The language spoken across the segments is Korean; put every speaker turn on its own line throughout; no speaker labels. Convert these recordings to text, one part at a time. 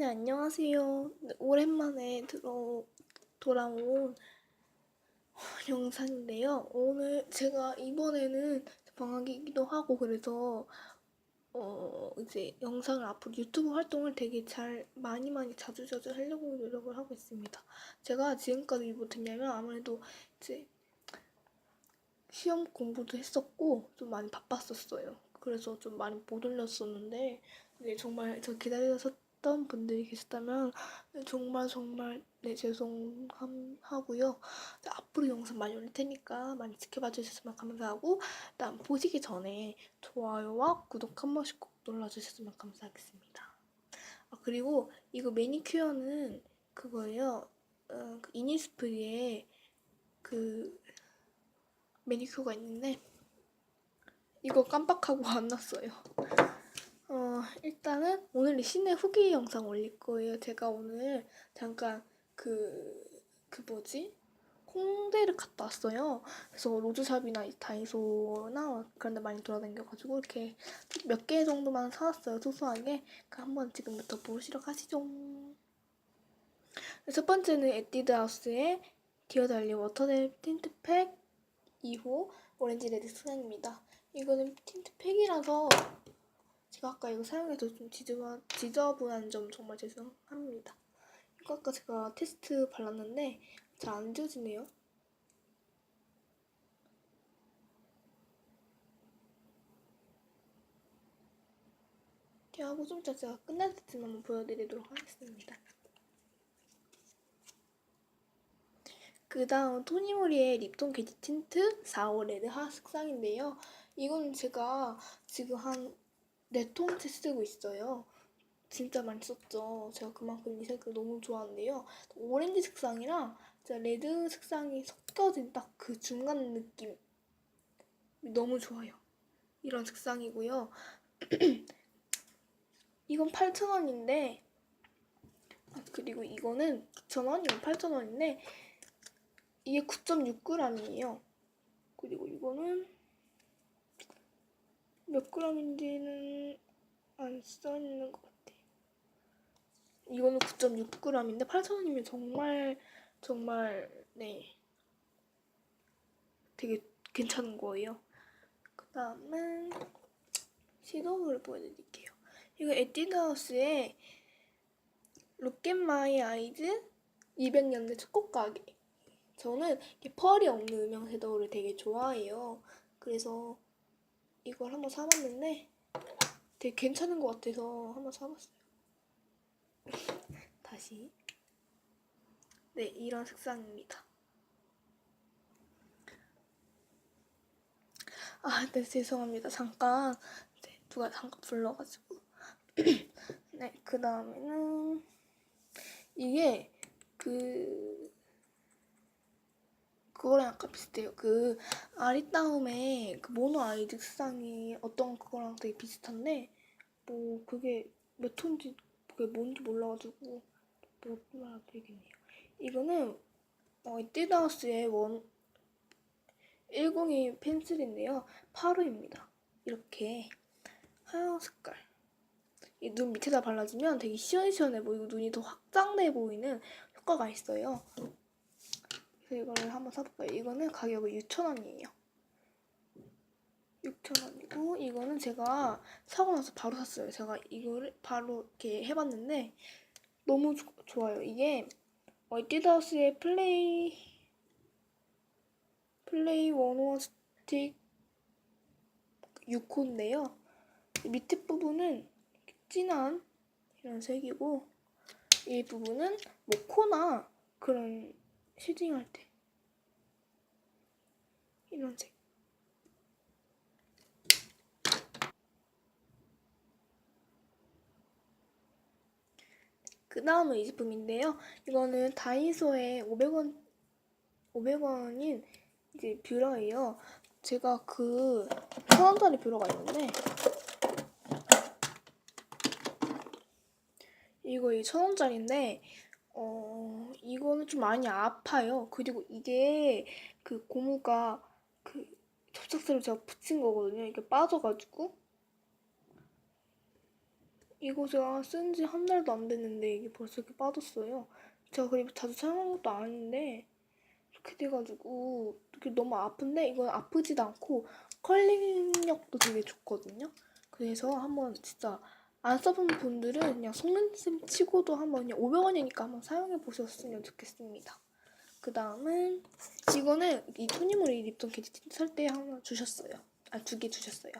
네, 안녕하세요. 네, 오랜만에 들어, 돌아온 영상인데요. 오늘 제가 이번에는 방학이기도 하고 그래서 어, 이제 영상을 앞으로 유튜브 활동을 되게 잘 많이 많이 자주 자주 하려고 노력을 하고 있습니다. 제가 지금까지 못했냐면 아무래도 이제 시험 공부도 했었고 좀 많이 바빴었어요. 그래서 좀 많이 못 올렸었는데 네, 정말 저 기다리 셨던 분들이 계셨다면 네, 정말 정말 네, 죄송하고요. 네, 앞으로 영상 많이 올릴 테니까 많이 지켜봐 주셨으면 감사하고 일단 보시기 전에 좋아요와 구독 한 번씩 꼭 눌러주셨으면 감사하겠습니다. 아, 그리고 이거 매니큐어는 그거예요. 어, 그 이니스프리에 그 매니큐어가 있는데 이거 깜빡하고 안 났어요. 어, 일단은 오늘 시내 후기 영상 올릴 거예요. 제가 오늘 잠깐 그, 그 뭐지? 홍대를 갔다 왔어요. 그래서 로즈샵이나 다이소나 그런 데 많이 돌아다녀가지고 이렇게 몇 개 정도만 사왔어요. 소소하게. 그 한번 지금부터 보시러 가시죠. 첫 번째는 에뛰드 하우스의 디어 달리 워터델 틴트팩 2호 오렌지 레드 수량입니다. 이거는 틴트팩이라서 제가 아까 이거 사용해서 좀 지저분, 지저분한 점 정말 죄송합니다. 이거 아까 제가 테스트 발랐는데 잘 안 지워지네요. 하고 좀 이따 제가 끝날 때쯤 한번 보여드리도록 하겠습니다. 그 다음 토니모리의 립톤 게지 틴트 4호 레드 하 색상인데요. 이건 제가 지금 한 네 통째 쓰고 있어요. 진짜 많이 썼죠. 제가 그만큼 이 색을 너무 좋아하는데요. 오렌지 색상이랑 레드 색상이 섞여진 딱 그 중간 느낌 너무 좋아요. 이런 색상이고요. 이건 8,000원인데 아, 그리고 이거는 9,000원, 이건 8,000원인데 이게 9.6g이에요. 그리고 이거는 몇 g인지는 안 써있는 것 같아요. 이거는 9.6g인데 8,000원이면 정말 정말 네 되게 괜찮은 거예요. 그 다음은 시도를 보여드릴게요. 이거 에뛰드하우스의 룩앤 마이 아이즈 200년대 초코 가게. 저는 이렇게 펄이 없는 음영 섀도우를 되게 좋아해요. 그래서 이걸 한번 사봤는데 되게 괜찮은 것 같아서 한번 사봤어요. 다시. 네, 이런 색상입니다. 아, 네, 죄송합니다. 잠깐, 네, 누가 잠깐 불러가지고. 네, 그 다음에는, 이게, 그, 그거랑 약간 비슷해요. 그 아리따움의 그 모노 아이즈 색상이 어떤 그거랑 되게 비슷한데 뭐 그게 몇 톤지 그게 뭔지 몰라가지고 못 말해드리겠네요. 이거는 어, 띠다우스의 원 102 펜슬인데요. 8호입니다. 이렇게 하얀 색깔. 이 눈 밑에다 발라주면 되게 시원시원해 보이고 눈이 더 확장돼 보이는 효과가 있어요. 이거를 한번 사볼까요? 이거는 가격이 6,000원이에요. 6,000원이고 이거는 제가 사고 나서 바로 샀어요. 제가 이거를 바로 이렇게 해봤는데 너무 조, 좋아요. 이게 에뛰드하우스의 플레이 플레이 원원 스틱 6호인데요. 밑에 부분은 진한 이런 색이고 이 부분은 뭐 코나 그런 쉐딩할 때 이런 색 그 다음은 이 제품인데요. 이거는 다이소에 500원 500원인 이제 뷰러예요. 제가 그 천원짜리 뷰러가 있는데 이거 이 천원짜리인데 어, 이거는 좀 많이 아파요. 그리고 이게 그 고무가 그 접착제를 제가 붙인 거거든요. 이게 빠져가지고. 이거 제가 쓴 지 한 달도 안 됐는데 이게 벌써 이렇게 빠졌어요. 제가 그리고 자주 사용하는 것도 아닌데 이렇게 돼가지고 이렇게 너무 아픈데 이건 아프지도 않고 컬링력도 되게 좋거든요. 그래서 한번 진짜 안 써본 분들은 그냥 속눈썹 치고도 한번 그냥 500원이니까 한번 사용해 보셨으면 좋겠습니다. 그 다음은 이거는 이 토니모리 립톤 캐디 살 때 하나 주셨어요. 아 두 개 주셨어요.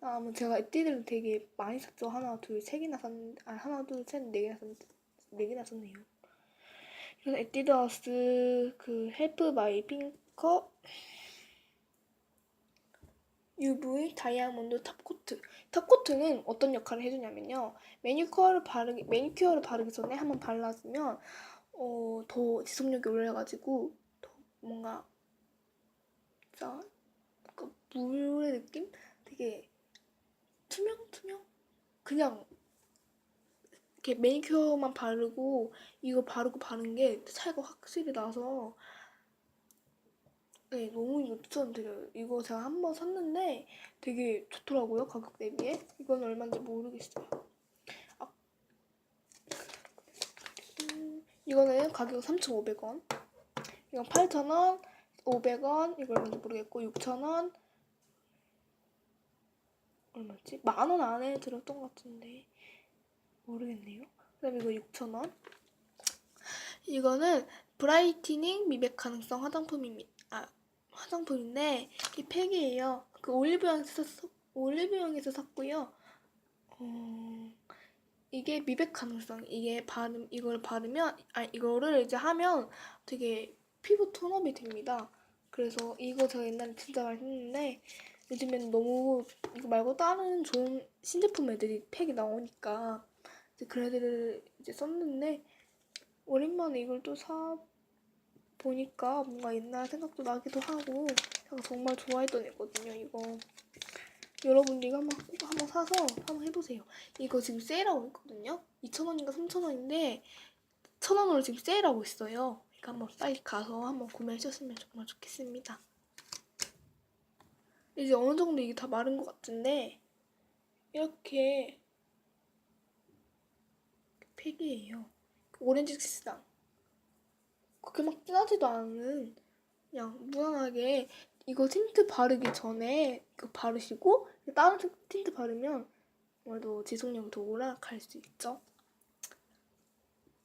다음은 제가 에뛰드를 되게 많이 샀죠. 하나, 둘, 세 개나 샀는데 아 하나, 둘, 셋, 네 개나 샀는데 네 개나 샀네요. 이건 에뛰드하우스 그 헬프 바이 핑커 UV 다이아몬드 탑코트. 탑코트는 어떤 역할을 해주냐면요. 매니큐어를 바르기 매니큐어를 바르기 전에 한번 발라주면 어, 더 지속력이 올라가지고 더 뭔가 진짜 약간 물의 느낌? 되게 투명 투명? 그냥 이렇게 매니큐어만 바르고 이거 바르고 바른 게 차이가 확실히 나서 네 너무 이거 추천드려요. 이거 제가 한 번 샀는데 되게 좋더라고요 가격 대비에. 이건 얼마인지 모르겠어요. 아, 음, 이거는 가격 3,500원. 이건 8,000원, 500원, 이거 얼마인지 모르겠고 6,000원. 얼마지? 만 원 안에 들었던 것 같은데 모르겠네요. 그 다음에 이거 6,000원. 이거는 브라이트닝 미백 가능성 화장품입니다. 아, 화장품인데 이 팩이에요. 그 올리브영에서 샀, 올리브영에서 샀고요. 어, 이게 미백 가능성 이게 바름 이걸 바르면 아 이거를 이제 하면 되게 피부 톤업이 됩니다. 그래서 이거 제가 옛날에 진짜 많이 했는데 요즘에는 너무 이거 말고 다른 좋은 신제품 애들이 팩이 나오니까 이제 그 애들을 이제 썼는데 오랜만에 이걸 또 사 보니까 뭔가 옛날 생각도 나기도 하고 제가 정말 좋아했던 애거든요. 이거 여러분도 이거 한번 꼭 한번 사서 한번 해보세요. 이거 지금 세일하고 있거든요. 2,000원인가 3,000원인데 1,000원으로 지금 세일하고 있어요. 그러니까 한번 빨리 가서 한번 구매하셨으면 정말 좋겠습니다. 이제 어느 정도 이게 다 마른 것 같은데 이렇게 팩이에요. 오렌지 색상. 그렇게 막 진하지도 않은 그냥 무난하게 이거 틴트 바르기 전에 이거 바르시고 다른 틴트 바르면 아무래도 지속력이 더 오락할 수 있죠.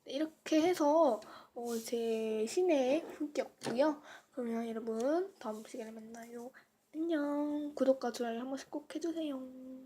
네, 이렇게 해서 어, 제 신의 후기였고요. 그러면 여러분 다음 시간에 만나요. 안녕. 구독과 좋아요 한 번씩 꼭 해주세요.